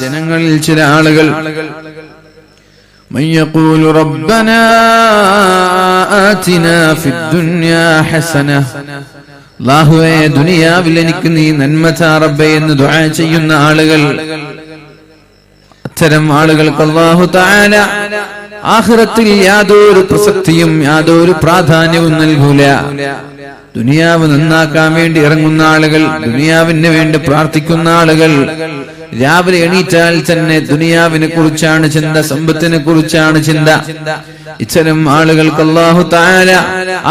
ജനങ്ങളിൽ ചില ആളുകൾ. മയ്യക്കൂലു റബ്ബന ആതിനാ ഫിദ്ദുനിയാ ഹസന. ദുനിയാവിൽ എനിക്ക് നീ നന്മ ചാറബ്ബെ എന്ന് ദുആ ചെയ്യുന്ന ആളുകൾ. അത്തരം ആളുകൾക്ക് അള്ളാഹു താല ആഹ്റത്തിൽ യാതൊരു പ്രസക്തിയും യാതൊരു പ്രാധാന്യവും നൽകൂല. ദുനിയാവ് നന്നാക്കാൻ വേണ്ടി ഇറങ്ങുന്ന ആളുകൾ ദുനിയാവിന് വേണ്ടി പ്രാർത്ഥിക്കുന്ന ആളുകൾ രാവിലെ എണീറ്റാൽ തന്നെ ദുനിയാവിനെ കുറിച്ചാണ് ചിന്ത സമ്പത്തിനെ കുറിച്ചാണ് ചിന്ത ഇത്തരം ആളുകൾക്ക് അള്ളാഹു താല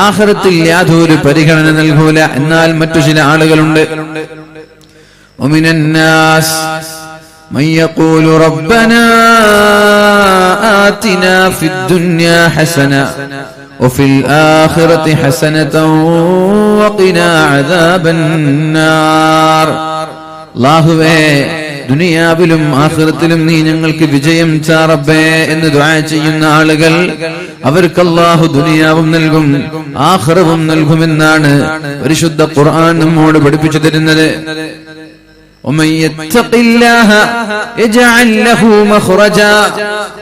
ആഹ്റത്തിൽ യാതൊരു പരിഗണന നൽകൂല എന്നാൽ മറ്റു ചില ആളുകളുണ്ട് ومن الناس من يقول ربنا آتنا في الدنيا حسنة وفي الآخرة حسنة وقنا عذاب النار الله ദുനിയാവിലും ആഖിറത്തിലും നീ ഞങ്ങൾക്ക് വിജയം ചാറബേ എന്ന് ദുആ ചെയ്യുന്ന ആളുകൾ അവർക്ക് അല്ലാഹു ദുനിയാവും നൽകും ആഖിറവും നൽകുമെന്നാണ് പരിശുദ്ധ ഖുർആൻ നമ്മോട് പഠിപ്പിച്ചു തരുന്നത് ومن يتق الله يجعل له مخرجا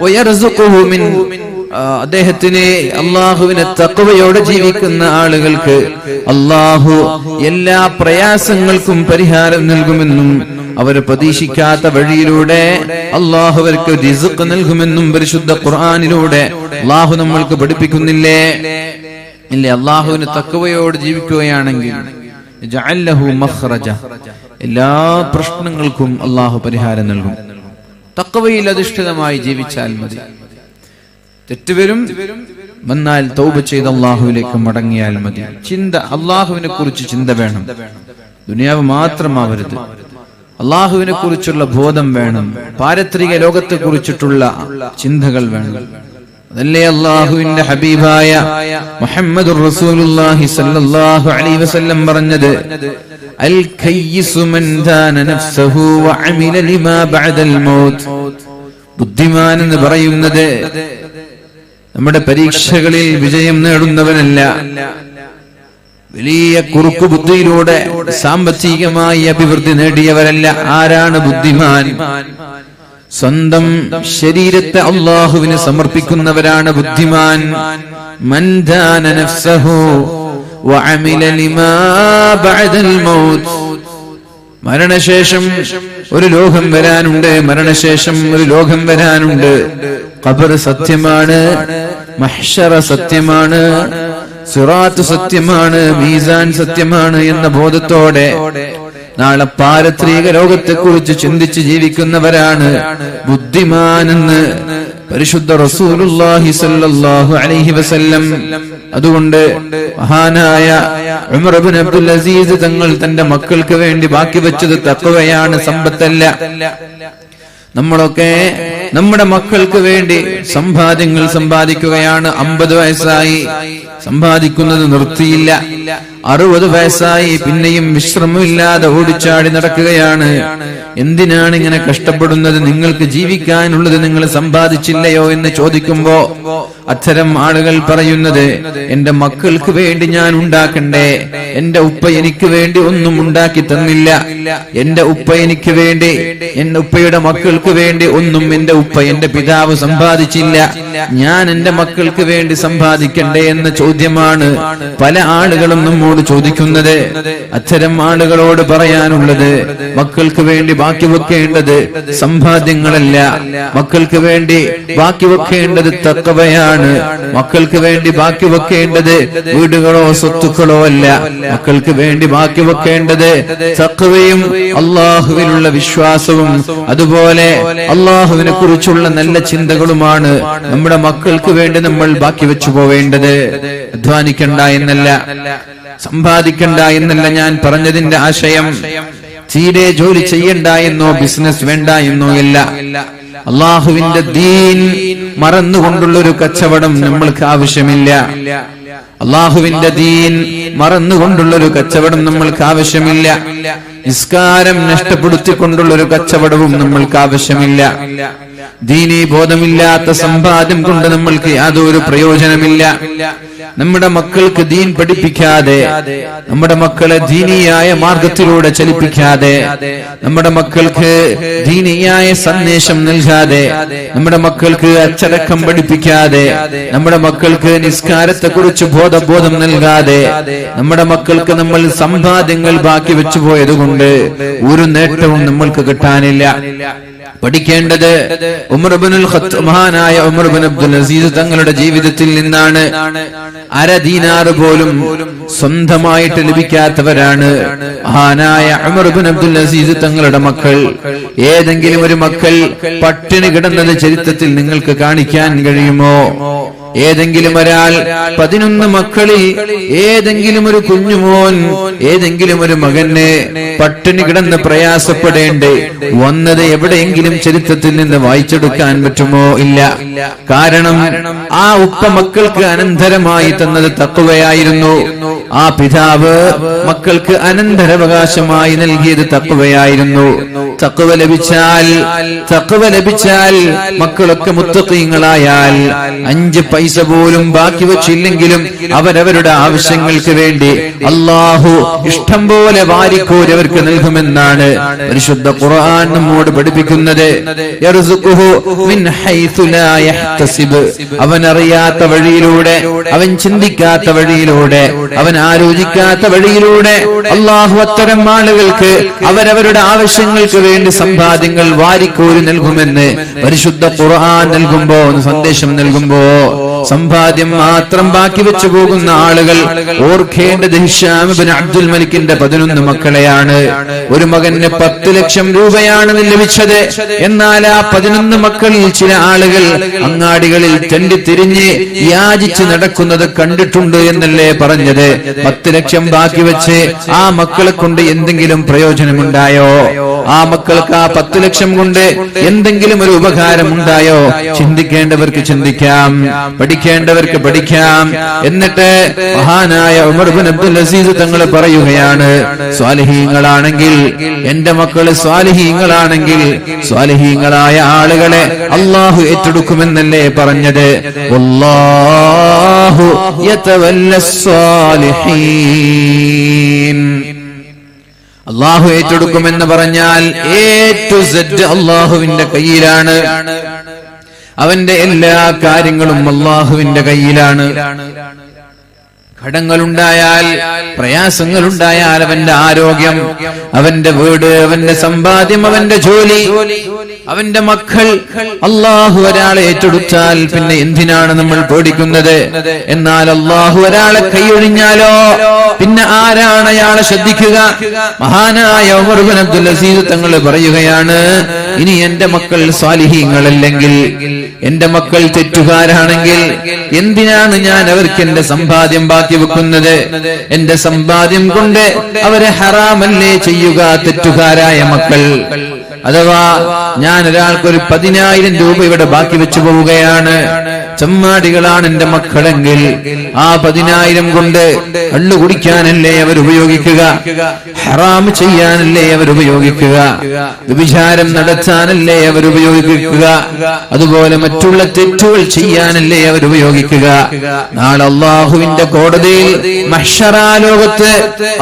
ويرزقه من ആ, അദ്ദേഹത്തിന് അള്ളാഹുവിനെ തക്കവയോടെ ജീവിക്കുന്ന ആളുകൾക്ക് അള്ളാഹു എല്ലാ പ്രയാസങ്ങൾക്കും പരിഹാരം നൽകുമെന്നും അവർ പ്രതീക്ഷിക്കാത്ത വഴിയിലൂടെ അള്ളാഹു അവർക്ക് റിസുക്ക് നൽകുമെന്നും പരിശുദ്ധ ഖുർആാനിലൂടെ അള്ളാഹു നമ്മൾക്ക് പഠിപ്പിക്കുന്നില്ലേ ഇല്ലേ അള്ളാഹുവിന് തക്കവയോട് ജീവിക്കുകയാണെങ്കിൽ. എല്ലാ പ്രശ്നങ്ങൾക്കും അള്ളാഹു പരിഹാരം നൽകും തക്കവയിൽ അധിഷ്ഠിതമായി ജീവിച്ചാൽ മതി തെറ്റുവരും. വന്നാൽ തൗബ ചെയ്ത് അള്ളാഹുവിലേക്ക് മടങ്ങിയാൽ മതി. ചിന്ത അള്ളാഹുവിനെ കുറിച്ച് ചിന്ത വേണം. ദുനിയാവ് മാത്രമാവരുത്. അള്ളാഹുവിനെ കുറിച്ചുള്ള ബോധം വേണം. പാരത്രിക ലോകത്തെ കുറിച്ചിട്ടുള്ള ചിന്തകൾ വേണം. അതല്ലേ അള്ളാഹുവിന്റെ ഹബീബായ മുഹമ്മദ് റസൂലുള്ളാഹി അലൈഹി വസല്ലം പറഞ്ഞത്? അൽ മൻ ദാന നഫ്സഹു ലിമാ ബഅദൽ മൗത്ത്. ബുദ്ധിമാൻ എന്ന് പറയുന്നത് നമ്മുടെ പരീക്ഷകളിൽ വിജയം നേടുന്നവനല്ല. വലിയ കുറുക്കു ബുദ്ധിയിലൂടെ സാമ്പത്തികമായി അഭിവൃദ്ധി നേടിയവരല്ല. ആരാണ് ബുദ്ധിമാൻ? സ്വന്തം ശരീരത്തെ അള്ളാഹുവിന് സമർപ്പിക്കുന്നവരാണ് ബുദ്ധിമാൻ. മൻ ദാന നഫ്സഹു ലിമാ ബഅദൽ മൗത്ത്. മരണശേഷം ഒരു ലോകം വരാനുണ്ട്. മരണശേഷം ഒരു ലോകം വരാനുണ്ട്. ഖബർ സത്യമാണ്. മഹ്ഷറ സത്യമാണ്. സിറാത്ത് സത്യമാണ്. മീസാൻ സത്യമാണ് എന്ന ബോധത്തോടെ നാളെ പാരത്രിക ലോകത്തെ കുറിച്ച് ചിന്തിച്ച് ജീവിക്കുന്നവരാണ് ബുദ്ധിമാനെന്ന് പരിശുദ്ധ സല്ലല്ലാഹു അലൈഹി വസല്ലം. അതുകൊണ്ട് മഹാനായ ഉമർ അബ്ദുൽ അസീസ് തങ്ങൾ തന്റെ മക്കൾക്ക് വേണ്ടി ബാക്കി വെച്ചത് തക്കവയാണ് സമ്പത്തല്ല. നമ്മളൊക്കെ നമ്മുടെ മക്കൾക്ക് വേണ്ടി സമ്പാദ്യങ്ങൾ സമ്പാദിക്കുകയാണ്. അമ്പത് വയസ്സായി. സമ്പാദിക്കുന്നത് നിർത്തിയില്ല. അറുപത് വയസ്സായി പിന്നെയും വിശ്രമമില്ലാതെ ഓടിച്ചാടി നടക്കുകയാണ്. എന്തിനാണ് ഇങ്ങനെ കഷ്ടപ്പെടുന്നത്? നിങ്ങൾക്ക് ജീവിക്കാനുള്ളത് നിങ്ങൾ സമ്പാദിച്ചില്ലയോ എന്ന് ചോദിക്കുമ്പോ അത്തരം ആളുകൾ പറയുന്നത് എന്റെ മക്കൾക്ക് വേണ്ടി ഞാൻ ഉണ്ടാക്കണ്ടേ? എന്റെ ഉപ്പ എനിക്ക് വേണ്ടി ഒന്നും ഉണ്ടാക്കി തന്നില്ല. എന്റെ ഉപ്പ എനിക്ക് വേണ്ടി എന്റെ ഉപ്പയുടെ മക്കൾക്ക് വേണ്ടി ഒന്നും എന്റെ ഉപ്പ എന്റെ പിതാവ് സമ്പാദിച്ചില്ല. ഞാൻ എന്റെ മക്കൾക്ക് വേണ്ടി സമ്പാദിക്കണ്ടേ? എന്ന ചോദ്യമാണ് പല ആളുകളും നമ്മോട് ചോദിക്കുന്നത് അത്തരം ആളുകളോട് പറയാനുള്ളത് മക്കൾക്ക് വേണ്ടി ബാക്കി വെക്കേണ്ടത് സമ്പാദ്യങ്ങളല്ല. മക്കൾക്ക് വേണ്ടി ബാക്കി വെക്കേണ്ടത് തക്കവയാണ്. മക്കൾക്ക് വേണ്ടി ബാക്കി വെക്കേണ്ടത് വീടുകളോ സ്വത്തുക്കളോ അല്ല. മക്കൾക്ക് വേണ്ടി ബാക്കി വെക്കേണ്ടത് തക്കവയും അള്ളാഹുവിനുള്ള വിശ്വാസവും. അതുപോലെ അള്ളാഹുവിനെ കുറിച്ചുള്ള നല്ല ചിന്തകളുമാണ് നമ്മുടെ മക്കൾക്ക് വേണ്ടി നമ്മൾ ബാക്കി വെച്ചു പോവേണ്ടത്. അധ്വാനിക്കണ്ട എന്നല്ല. സമ്പാദിക്കണ്ട എന്നല്ല ഞാൻ പറഞ്ഞതിന്റെ ആശയം. തീരെ ജോലി ചെയ്യണ്ട എന്നോ ബിസിനസ് വേണ്ട എന്നോ ഇല്ല. അള്ളാഹുവിന്റെ ദീൻ മറന്നുകൊണ്ടുള്ള ഒരു കച്ചവടം നമ്മൾക്ക് ആവശ്യമില്ല. അള്ളാഹുവിന്റെ ദീൻ മറന്നുകൊണ്ടുള്ള ഒരു കച്ചവടം നമ്മൾക്ക് ആവശ്യമില്ല. നിസ്കാരം നഷ്ടപ്പെടുത്തിക്കൊണ്ടുള്ള ഒരു കച്ചവടവും നമ്മൾക്ക് ആവശ്യമില്ല. ദീനീ ബോധമില്ലാത്ത സമ്പാദ്യം കൊണ്ട് നമ്മൾക്ക് യാതൊരു പ്രയോജനമില്ല. നമ്മുടെ മക്കൾക്ക് ദീൻ പഠിപ്പിക്കാതെ നമ്മുടെ മക്കളെ ദീനിയായ മാർഗത്തിലൂടെ ചലിപ്പിക്കാതെ നമ്മുടെ മക്കൾക്ക് ദീനിയായ സന്ദേശം നൽകാതെ നമ്മുടെ മക്കൾക്ക് അച്ചടക്കം പഠിപ്പിക്കാതെ നമ്മുടെ മക്കൾക്ക് നിസ്കാരത്തെ കുറിച്ച് ബോധബോധം നൽകാതെ നമ്മുടെ മക്കൾക്ക് നമ്മൾ സമ്പാദ്യങ്ങൾ ബാക്കി വെച്ചു പോയത് കൊണ്ട് ഒരു നേട്ടവും നമ്മൾക്ക് കിട്ടാനില്ല. പഠിക്കേണ്ടത് ഉമർബുനുൽ മഹാനായ ഉമർബിൻ അബ്ദുൽ അസീസ് തങ്ങളുടെ ജീവിതത്തിൽ നിന്നാണ്. അര ദീനാറ് പോലും സ്വന്തമായിട്ട് ലഭിക്കാത്തവരാണ്. മഹാനായ ഉമർബിൻ അബ്ദുൽ അസീസ് തങ്ങളുടെ മക്കൾ. ഏതെങ്കിലും ഒരു മക്കൾ പട്ടിണി കിടന്നത് ചരിത്രത്തിൽ നിങ്ങൾക്ക് കാണിക്കാൻ കഴിയുമോ? ഏതെങ്കിലും ഒരാൾ പതിനൊന്ന് മക്കളിൽ ഏതെങ്കിലും ഒരു കുഞ്ഞുമോൻ ഏതെങ്കിലും ഒരു മകന് പട്ടിണി കിടന്ന് പ്രയാസപ്പെടേണ്ടേ? വന്നത് എവിടെയെങ്കിലും ചരിത്രത്തിൽ നിന്ന് വായിച്ചെടുക്കാൻ പറ്റുമോ? ഇല്ല. കാരണം ആ ഉപ്പ മക്കൾക്ക് അനന്തരമായി തന്നത് തക്കുവയായിരുന്നു. ആ പിതാവ് മക്കൾക്ക് അനന്തരവകാശമായി നൽകിയത് തക്കുവയായിരുന്നു തക്കുവ ലഭിച്ചാൽ തക്കുവ ലഭിച്ചാൽ മക്കളൊക്കെ മുത്തക്കീങ്ങളായാൽ അഞ്ച് പൈസ പോലും ബാക്കി വച്ചില്ലെങ്കിലും അവരവരുടെ ആവശ്യങ്ങൾക്ക് വേണ്ടി അള്ളാഹു ഇഷ്ടം പോലെ വാരിക്കോരവർക്ക് നൽകുമെന്നാണ് പരിശുദ്ധ ഖുർആൻ നമ്മോട് പഠിപ്പിക്കുന്നത്. അവൻ അറിയാത്ത വഴിയിലൂടെ അവൻ ചിന്തിക്കാത്ത വഴിയിലൂടെ അവൻ ആലോചിക്കാത്ത വഴിയിലൂടെ അള്ളാഹു അത്തരം ആളുകൾക്ക് അവരവരുടെ ആവശ്യങ്ങൾക്ക് വേണ്ടി സമ്പാദ്യങ്ങൾ വാരിക്കോരി നൽകുമെന്ന് പരിശുദ്ധ ഖുർആൻ നൽകുമ്പോ സന്ദേശം നൽകുമ്പോ സമ്പാദ്യം മാത്രം ബാക്കി വെച്ചു പോകുന്ന ആളുകൾ ഓർക്കേണ്ടത് ഹിഷാമിബിൻ അബ്ദുൽ മലിക്കിന്റെ പതിനൊന്ന് മക്കളെയാണ്. ഒരു മകന് പത്ത് ലക്ഷം രൂപയാണ് ലഭിച്ചത്. എന്നാൽ ആ പതിനൊന്ന് മക്കളിൽ ചില ആളുകൾ അങ്ങാടികളിൽ തെണ്ടി തിരിഞ്ഞ് യാചിച്ച് നടക്കുന്നത് കണ്ടിട്ടുണ്ട് എന്നല്ലേ പറഞ്ഞത്? പത്ത് ലക്ഷം ബാക്കി വെച്ച് ആ മക്കളെ കൊണ്ട് എന്തെങ്കിലും പ്രയോജനമുണ്ടായോ? ആ മക്കൾക്ക് ആ പത്ത് ലക്ഷം കൊണ്ട് എന്തെങ്കിലും ഒരു ഉപകാരം ഉണ്ടായോ ചിന്തിക്കേണ്ടവർക്ക് ചിന്തിക്കാം. പഠിക്കേണ്ടവർക്ക് പഠിക്കാം. എന്നിട്ട് മഹാനായ ഉമർ ബിൻ അബ്ദുൽ അസീസ് തങ്ങൾ പറയുകയാണ് സ്വാലിഹീങ്ങളാണെങ്കിൽ എന്റെ മക്കൾ സ്വാലിഹീങ്ങളാണെങ്കിൽ സ്വാലിഹീങ്ങളായ ആളുകളെ അള്ളാഹു ഏറ്റെടുക്കുമെന്നല്ലേ പറഞ്ഞത്? യതവല്ല സ്വാലിഹീൻ. അള്ളാഹു ഏറ്റെടുക്കുമെന്ന് പറഞ്ഞാൽ എ ടു സെഡ് അള്ളാഹുവിന്റെ കയ്യിലാണ്. അവന്റെ എല്ലാ കാര്യങ്ങളും അള്ളാഹുവിന്റെ കയ്യിലാണ്. ഘടങ്ങളുണ്ടായാൽ പ്രയാസങ്ങളുണ്ടായാൽ അവന്റെ ആരോഗ്യം അവന്റെ വീട് അവന്റെ സമ്പാദ്യം അവന്റെ ജോലി അവന്റെ മക്കൾ അള്ളാഹു ഒരാളെ ഏറ്റെടുത്താൽ പിന്നെ എന്തിനാണ് നമ്മൾ പേടിക്കുന്നത്? എന്നാൽ അള്ളാഹു ഒരാളെ കൈയൊഴിഞ്ഞാലോ? പിന്നെ ആരാണ് അയാളെ ശ്രദ്ധിക്കുക? മഹാനായ ഉമർ ബിൻ അബ്ദുൽ അസീസ് തങ്ങൾ പറയുകയാണ് ഇനി എന്റെ മക്കൾ സ്വാലിഹീങ്ങളല്ലെങ്കിൽ എന്റെ മക്കൾ തെറ്റുകാരാണെങ്കിൽ എന്തിനാണ് ഞാൻ അവർക്ക് എന്റെ സമ്പാദ്യം ബാക്കി വെക്കുന്നത്? എന്റെ സമ്പാദ്യം കൊണ്ട് അവരെ ഹറാമല്ലേ ചെയ്യുക തെറ്റുകാരായ മക്കൾ? അഥവാ ഞാൻ ഒരാൾക്കൊരു പതിനായിരം രൂപ ഇവിടെ ബാക്കി വെച്ചു പോവുകയാണ്. ചെമ്മാടികളാണ് എന്റെ മക്കളെങ്കിൽ ആ പതിനായിരം കൊണ്ട് കള്ളു കുടിക്കാനല്ലേ അവർ ഉപയോഗിക്കുക? ഹറാം ചെയ്യാനല്ലേ അവർ ഉപയോഗിക്കുക? വിചാരം നടത്താനല്ലേ അവർ ഉപയോഗിക്കുക? അതുപോലെ മറ്റുള്ള തെറ്റുകൾ ചെയ്യാനല്ലേ അവർ ഉപയോഗിക്കുക? നാളെ അള്ളാഹുവിന്റെ കോടതിയിൽ മഷറാലോകത്ത്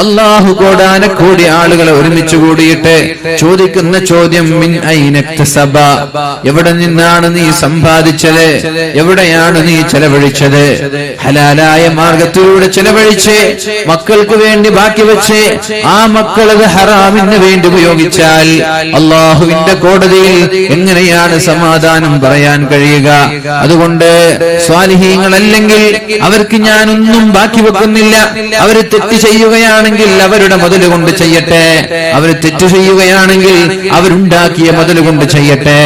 അള്ളാഹു കോടാനക്കോടി ആളുകളെ ഒരുമിച്ച് കൂടിയിട്ട് ചോദിക്കുന്ന ചോദ്യം മിൻ എവിടെ നിന്നാണ് നീ സമ്പാദിച്ചത്? എവിടെയാണ് നീ ചെലവഴിച്ചത്? ഹലാലായ മാർഗത്തിലൂടെ ചെലവഴിച്ച് മക്കൾക്ക് വേണ്ടി ബാക്കി വെച്ച് ആ മക്കൾ അത് ഹറാമിന് വേണ്ടി ഉപയോഗിച്ചാൽ അള്ളാഹുവിന്റെ കോടതിയിൽ എങ്ങനെയാണ് സമാധാനം പറയാൻ കഴിയുക? അതുകൊണ്ട് സ്വാലിഹീങ്ങളല്ലെങ്കിൽ അവർക്ക് ഞാനൊന്നും ബാക്കി വെക്കുന്നില്ല. അവർ തെറ്റ് ചെയ്യുകയാണെങ്കിൽ അവരുടെ മുതൽ കൊണ്ട് ചെയ്യട്ടെ. അവർ തെറ്റ് ചെയ്യുകയാണെങ്കിൽ അവരുണ്ടാക്കിയ മുതൽ കൊണ്ട് ചെയ്യട്ടെ.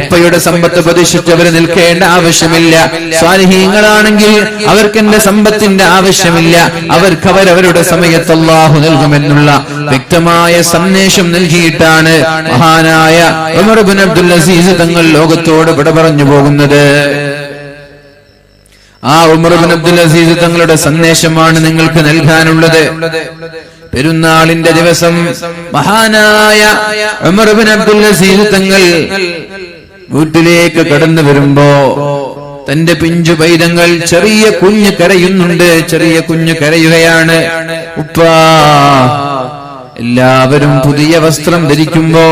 ഉപ്പയുടെ സമ്പത്ത് പ്രതീക്ഷിച്ച് അവർ നിൽക്കേണ്ട ആവശ്യമില്ല. സ്വാലിഹീങ്ങളാണെങ്കിൽ അവർക്ക് എന്റെ സമ്പത്തിന്റെ ആവശ്യമില്ല. അവർക്ക് അവരവരുടെ സമയത്ത് അള്ളാഹു നൽകുമെന്നുള്ള വ്യക്തമായ സന്ദേശം നൽകിയിട്ടാണ് മഹാനായ ഉമർ ബിൻ അബ്ദുൽ അസീസ് തങ്ങൾ ലോകത്തോട് വിട പറഞ്ഞു പോകുന്നത്. ആ ഉമർബിൻ അബ്ദുൽ അസീസ് തങ്ങളുടെ സന്ദേശമാണ് നിങ്ങൾക്ക് നൽകാനുള്ളത്. പെരുന്നാളിന്റെ ദിവസം മഹാനായ ഉമർബിൻ അബ്ദുൽ അസീസ് തങ്ങൾ വീട്ടിലേക്ക് കടന്നു വരുമ്പോ തന്റെ പിഞ്ചു പൈതങ്ങൾ ചെറിയ കുഞ്ഞ് കരയുന്നുണ്ട് ചെറിയ കുഞ്ഞ് കരയുകയാണ്. ഉപ്പാ എല്ലാവരും പുതിയ വസ്ത്രം ധരിക്കുമ്പോ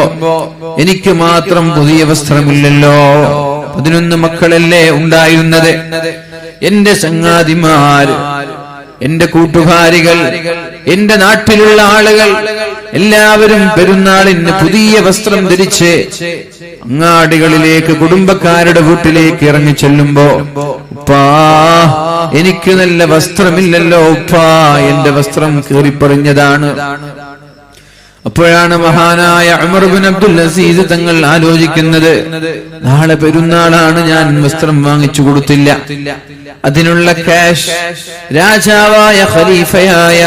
എനിക്ക് മാത്രം പുതിയ വസ്ത്രമില്ലല്ലോ. പതിനൊന്ന് മക്കളല്ലേ ഉണ്ടായിരുന്നത്. എന്റെ സംഗാതിമാർ എന്റെ കൂട്ടുകാരികൾ എന്റെ നാട്ടിലുള്ള ആളുകൾ എല്ലാവരും പെരുന്നാളിന് പുതിയ വസ്ത്രം ധരിച്ച് അങ്ങാടികളിലേക്ക് കുടുംബക്കാരുടെ വീട്ടിലേക്ക് ഇറങ്ങി ചെല്ലുമ്പോ ഉപ്പാ എനിക്ക് നല്ല വസ്ത്രമില്ലല്ലോ ഉപ്പാ എന്റെ വസ്ത്രം കീറിപ്പറിഞ്ഞതാണ്. അപ്പോഴാണ് മഹാനായ അമർബിൻ അബ്ദുൽ അസീസ് തങ്ങൾ ആലോചിക്കുന്നത് നാളെ പെരുന്നാളാണ് ഞാൻ വസ്ത്രം വാങ്ങിച്ചു കൊടുത്തില്ല. അതിനുള്ള ക്യാഷ് രാജാവായ ഖലീഫയായ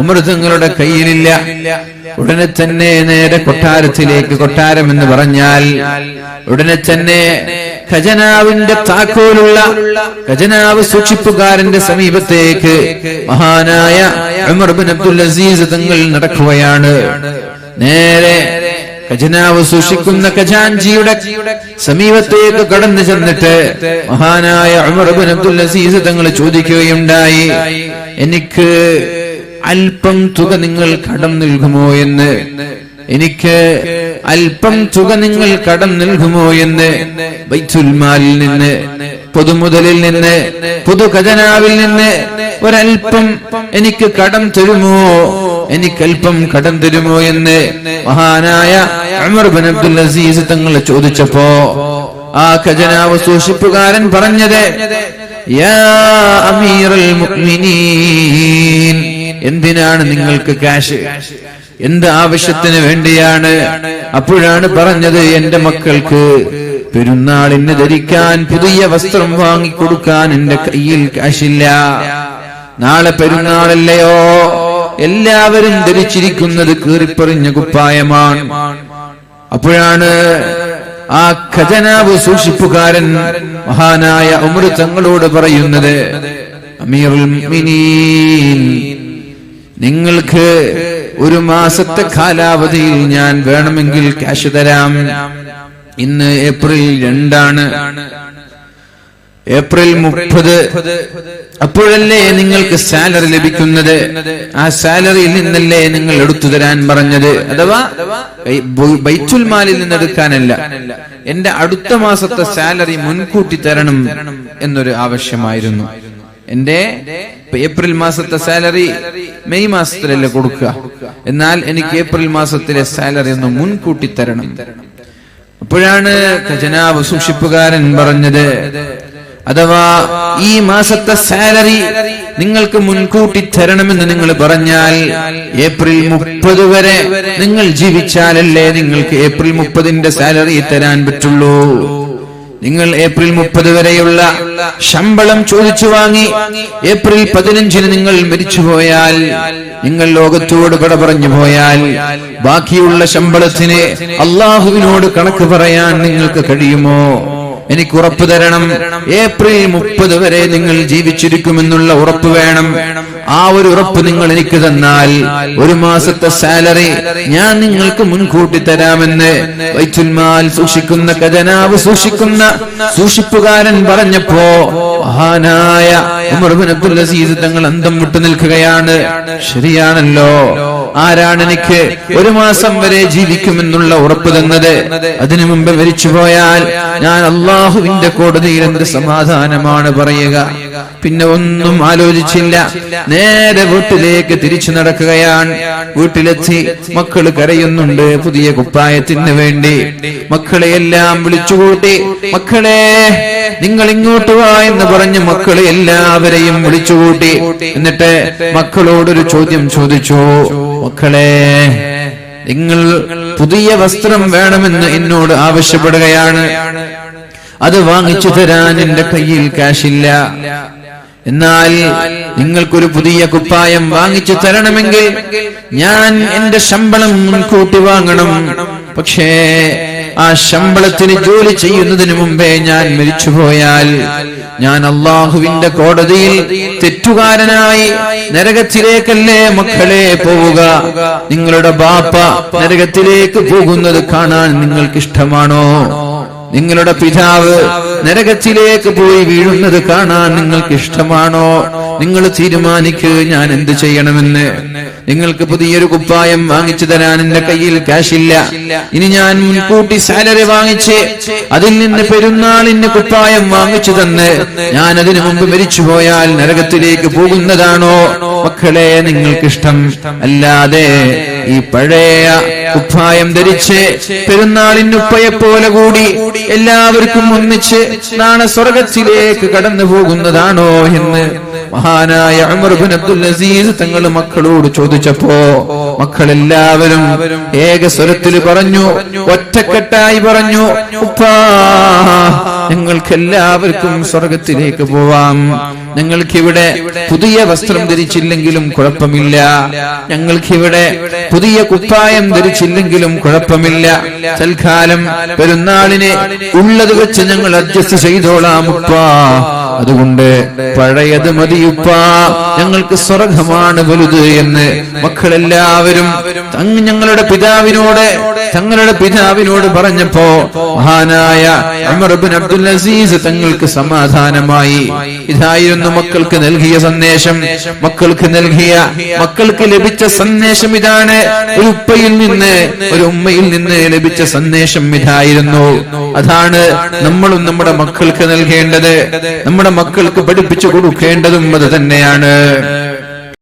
ഉമർ തങ്ങളുടെ കയ്യിലില്ല. ഉടനെ തന്നെ നേരെ കൊട്ടാരത്തിലേക്ക് കൊട്ടാരം എന്ന് പറഞ്ഞാൽ ഉടനെ തന്നെ ഖജനാവിന്റെ താക്കോലുള്ള ഖജനാവ് സൂക്ഷിപ്പുകാരന്റെ സമീപത്തേക്ക് മഹാനായ ഉമർ ബിൻ അബ്ദുൽ അസീസ് തങ്ങൾ നടക്കുകയാണ്. നേരെ ഖജനാവ് സൂക്ഷിക്കുന്ന ഖജാൻജിയുടെ സമീപത്തേക്ക് കടന്നു ചെന്നിട്ട് മഹാനായ ഉമർ ബിൻ അബ്ദുൽ അസീസ് തങ്ങൾ ചോദിക്കുകയുണ്ടായി എനിക്ക് അല്പം തുക നിങ്ങൾ കടം നൽകുമോ എന്ന്? എനിക്ക് അല്പം തുക നിങ്ങൾ കടം നൽകുമോ എന്ന് ബൈത്തുൽമാലിൽ നിന്ന് പുതുമുതലിൽ നിന്ന് പുതു ഖജനാവിൽ നിന്ന് ഒരൽപ്പം എനിക്ക് കടം തരുമോ? എനിക്കൽപ്പം കടം തരുമോ എന്ന് മഹാനായ അമർ ബിൻ അബ്ദുൽ അസീസ് തങ്ങൾ ചോദിച്ചപ്പോ ആ ഖജനാവ് സൂക്ഷിപ്പുകാരൻ പറഞ്ഞത് മുഅ്മിനീൻ എന്തിനാണ് നിങ്ങൾക്ക് കാശ് എന്ത് ആവശ്യത്തിന് വേണ്ടിയാണ്? അപ്പോഴാണ് പറഞ്ഞത് എന്റെ മക്കൾക്ക് പെരുന്നാളിന് ധരിക്കാൻ പുതിയ വസ്ത്രം വാങ്ങിക്കൊടുക്കാൻ എന്റെ കയ്യിൽ കാശില്ല. നാളെ പെരുന്നാളല്ലയോ? എല്ലാവരും ധരിച്ചിരിക്കുന്നത് കീറിപ്പറിഞ്ഞ കുപ്പായമാണ്. അപ്പോഴാണ് ആ ഖജനാവ് സൂക്ഷിപ്പുകാരൻ മഹാനായ ഉമർ തങ്ങളോട് പറയുന്നത് അമീറുൽ നിങ്ങൾക്ക് ഒരു മാസത്തെ കാലാവധിയിൽ ഞാൻ വേണമെങ്കിൽ ക്യാഷ് തരാം. ഇന്ന് ഏപ്രിൽ രണ്ടാണ്. ഏപ്രിൽ മുപ്പത്. അപ്പോഴല്ലേ നിങ്ങൾക്ക് സാലറി ലഭിക്കുന്നത്? ആ സാലറിയിൽ നിന്നല്ലേ നിങ്ങൾ എടുത്തു തരാൻ പറഞ്ഞത്? അഥവാ ബൈച്ചുൽ മാലിൽ നിന്ന് എടുക്കാനല്ല. എന്റെ അടുത്ത മാസത്തെ സാലറി മുൻകൂട്ടി തരണം എന്നൊരു ആവശ്യമായിരുന്നു. എന്റെ ഏപ്രിൽ മാസത്തെ സാലറി മെയ് മാസത്തിലല്ലേ കൊടുക്കുക? എന്നാൽ എനിക്ക് ഏപ്രിൽ മാസത്തിലെ സാലറി ഒന്ന് മുൻകൂട്ടി തരണം. അപ്പോഴാണ് ഖജനാവ് സൂക്ഷിപ്പുകാരൻ പറഞ്ഞത് അഥവാ ഈ മാസത്തെ സാലറി നിങ്ങൾക്ക് മുൻകൂട്ടി തരണമെന്ന് നിങ്ങൾ പറഞ്ഞാൽ ഏപ്രിൽ മുപ്പത് വരെ നിങ്ങൾ ജീവിച്ചാലല്ലേ നിങ്ങൾക്ക് ഏപ്രിൽ മുപ്പതിന്റെ സാലറി തരാൻ പറ്റുള്ളൂ. നിങ്ങൾ ഏപ്രിൽ മുപ്പത് വരെയുള്ള ശമ്പളം ചോദിച്ചു വാങ്ങി ഏപ്രിൽ പതിനഞ്ചിന് നിങ്ങൾ മരിച്ചു പോയാൽ നിങ്ങൾ ലോകത്തോട് കട പറഞ്ഞു പോയാൽ ബാക്കിയുള്ള ശമ്പളത്തിന് അള്ളാഹുവിനോട് കണക്ക് പറയാൻ നിങ്ങൾക്ക് കഴിയുമോ? എനിക്ക് ഉറപ്പ് തരണം. ഏപ്രിൽ മുപ്പത് വരെ നിങ്ങൾ ജീവിച്ചിരിക്കുമെന്നുള്ള ഉറപ്പ് വേണം. ആ ഒരു ഉറപ്പ് നിങ്ങൾ എനിക്ക് തന്നാൽ ഒരു മാസത്തെ സാലറി ഞാൻ നിങ്ങൾക്ക് മുൻകൂട്ടി തരാമെന്ന് വൈറ്റുന്മാൽ സൂക്ഷിക്കുന്ന ഖജനാവ് സൂക്ഷിക്കുന്ന സൂക്ഷിപ്പുകാരൻ പറഞ്ഞപ്പോ മഹാനായ അബ്ദുൽ അസീസ് തങ്ങൾ അന്തം വിട്ടു നിൽക്കുകയാണ്. ശരിയാണല്ലോ. ആരാണ് എനിക്ക് ഒരു മാസം വരെ ജീവിക്കുമെന്നുള്ള ഉറപ്പ് തന്നത്. അതിനു മുമ്പ് മരിച്ചു പോയാൽ ഞാൻ അള്ളാഹുവിന്റെ കോടതിയിൽ എന്ത് സമാധാനമാണ് പറയുക. പിന്നെ ഒന്നും ആലോചിച്ചില്ല. നേരെ വീട്ടിലേക്ക് തിരിച്ചു നടക്കുകയാണ്. വീട്ടിലെത്തി മക്കൾ കരയുന്നുണ്ട് പുതിയ കുപ്പായത്തിന് വേണ്ടി. മക്കളെ എല്ലാം വിളിച്ചുകൂട്ടി മക്കളെ നിങ്ങൾ ഇങ്ങോട്ട് വാ എന്ന് പറഞ്ഞ് മക്കളെ എല്ലാവരെയും വിളിച്ചുകൂട്ടി. എന്നിട്ട് മക്കളോടൊരു ചോദ്യം ചോദിച്ചു. മക്കളെ നിങ്ങൾ പുതിയ വസ്ത്രം വേണമെന്ന് എന്നോട് ആവശ്യപ്പെടുകയാണ്. അത് വാങ്ങിച്ചു തരാൻ എന്റെ കയ്യിൽ കാശില്ല. എന്നാൽ നിങ്ങൾക്കൊരു പുതിയ കുപ്പായം വാങ്ങിച്ചു തരണമെങ്കിൽ ഞാൻ എന്റെ ശമ്പളം മുൻകൂട്ടി വാങ്ങണം. പക്ഷേ ആ ശമ്പളത്തിന് ജോലി ചെയ്യുന്നതിന് മുമ്പേ ഞാൻ മരിച്ചുപോയാൽ ഞാൻ അള്ളാഹുവിന്റെ കോടതിയിൽ തെറ്റുകാരനായി നരകത്തിലേക്കല്ലേ മക്കളെ പോവുക? നിങ്ങളുടെ ബാപ്പ നരകത്തിലേക്ക് പോകുന്നത് കാണാൻ നിങ്ങൾക്ക് ഇഷ്ടമാണോ നിങ്ങളുടെ പിതാവ് നരകത്തിലേക്ക് പോയി വീഴുന്നത് കാണാൻ നിങ്ങൾക്ക് ഇഷ്ടമാണോ നിങ്ങൾ തീരുമാനിക്കൂ ഞാൻ എന്ത് ചെയ്യണമെന്ന്. നിങ്ങൾക്ക് പുതിയൊരു കുപ്പായം വാങ്ങിച്ചു തരാൻ എന്റെ കയ്യിൽ കാശില്ല. ഇനി ഞാൻ മുൻകൂട്ടി സാലറി വാങ്ങിച്ച് അതിൽ നിന്ന് പെരുന്നാളിന് കുപ്പായം വാങ്ങിച്ചു തന്ന് ഞാൻ അതിനു മുമ്പ് മരിച്ചു പോയാൽ നരകത്തിലേക്ക് പോകുന്നതാണോ? മക്കളെ നിങ്ങൾക്കിഷ്ടം അല്ലാതെ ഈ പഴയ കുപ്പായം ധരിച്ച് പെരുന്നാളിന് ഉപ്പയെ പോലെ കൂടി എല്ലാവർക്കും ഒന്നിച്ച് നാണ സ്വർഗത്തിലേക്ക് കടന്നു പോകുന്നതാണോ എന്ന് മഹാനായ അബ്ദുൽ അസീസ് തങ്ങൾ മക്കളോട് ചോദിച്ചപ്പോ മക്കളെല്ലാവരും ഏക സ്വരത്തിൽ പറഞ്ഞു ഒറ്റക്കെട്ടായി പറഞ്ഞു ഉപ്പാ ഞങ്ങൾക്ക് എല്ലാവർക്കും സ്വർഗത്തിലേക്ക് പോവാം. ഞങ്ങൾക്കിവിടെ പുതിയ വസ്ത്രം ധരിച്ചില്ലെങ്കിലും കുഴപ്പമില്ല. ഞങ്ങൾക്കിവിടെ പുതിയ കുപ്പായം ധരിച്ചില്ലെങ്കിലും കുഴപ്പമില്ല. തൽക്കാലം പെരുന്നാളിനെ ഉള്ളത് വെച്ച് ഞങ്ങൾ അഡ്ജസ്റ്റ് ചെയ്തോളാം ഉപ്പാ. അതുകൊണ്ട് പഴയത് മതിയുപ്പ. ഞങ്ങൾക്ക് സ്വർഗമാണ് വലുത് എന്ന് മക്കളെല്ലാവരും ഞങ്ങളുടെ പിതാവിനോട് തങ്ങളുടെ പിതാവിനോട് പറഞ്ഞപ്പോ മഹാനായ അമർബിൻ അബ്ദുൽ അസീസ് തങ്ങൾക്ക് സമാധാനമായി. ഇതായിരുന്നു മക്കൾക്ക് നൽകിയ സന്ദേശം. മക്കൾക്ക് നൽകിയ മക്കൾക്ക് ലഭിച്ച സന്ദേശം ഇതാണ്. ഒരു ഉപ്പയിൽ നിന്ന് ഒരു ഉമ്മയിൽ നിന്ന് ലഭിച്ച സന്ദേശം ഇതായിരുന്നു. അതാണ് നമ്മളും നമ്മുടെ മക്കൾക്ക് നൽകേണ്ടത്. നമ്മുടെ മക്കൾക്ക് പഠിപ്പിച്ചു കൊടുക്കേണ്ടതും അത് തന്നെയാണ്.